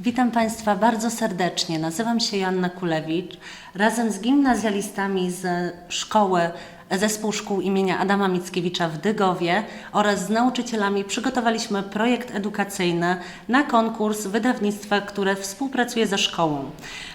Witam Państwa bardzo serdecznie. Nazywam się Joanna Kulewicz. Razem z gimnazjalistami z szkoły Zespół Szkół imienia Adama Mickiewicza w Dygowie oraz z nauczycielami przygotowaliśmy projekt edukacyjny na konkurs wydawnictwa, które współpracuje ze szkołą.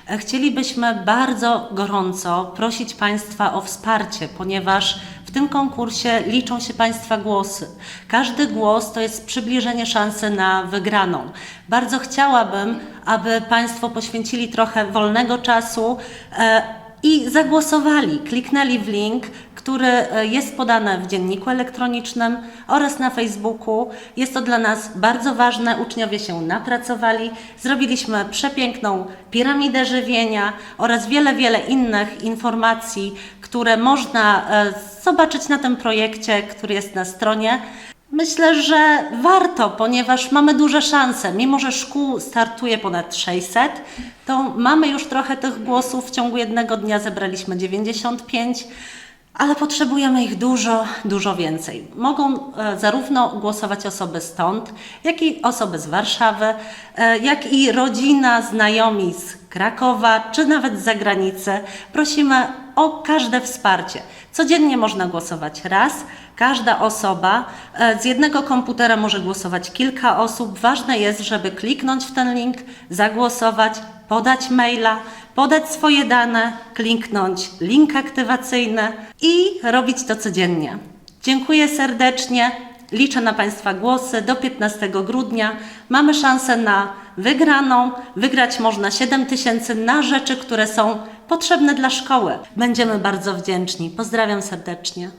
E, Chcielibyśmy bardzo gorąco prosić Państwa o wsparcie, ponieważ w tym konkursie liczą się Państwa głosy. Każdy głos to jest przybliżenie szansy na wygraną. Bardzo chciałabym, aby Państwo poświęcili trochę wolnego czasu e, i zagłosowali, kliknęli w link, który e, jest podany w dzienniku elektronicznym oraz na Facebooku. Jest to dla nas bardzo ważne. Uczniowie się napracowali. Zrobiliśmy przepiękną piramidę żywienia oraz wiele, wiele innych informacji, które można e, zobaczyć na tym projekcie, który jest na stronie. Myślę, że warto, ponieważ mamy duże szanse. Mimo, że szkół startuje ponad 600, to mamy już trochę tych głosów. W ciągu jednego dnia zebraliśmy 95, ale potrzebujemy ich dużo, dużo więcej. Mogą e, zarówno głosować osoby stąd, jak i osoby z Warszawy, e, jak i rodzina, znajomi z Krakowa, czy nawet z zagranicy. Prosimy o każde wsparcie. Codziennie można głosować raz. Każda osoba e, z jednego komputera może głosować kilka osób. Ważne jest, żeby kliknąć w ten link, zagłosować, podać maila, podać swoje dane, kliknąć link aktywacyjny i robić to codziennie. Dziękuję serdecznie. Liczę na Państwa głosy. Do 15 grudnia mamy szansę na wygraną. Wygrać można 7 tysięcy na rzeczy, które są potrzebne dla szkoły. Będziemy bardzo wdzięczni. Pozdrawiam serdecznie.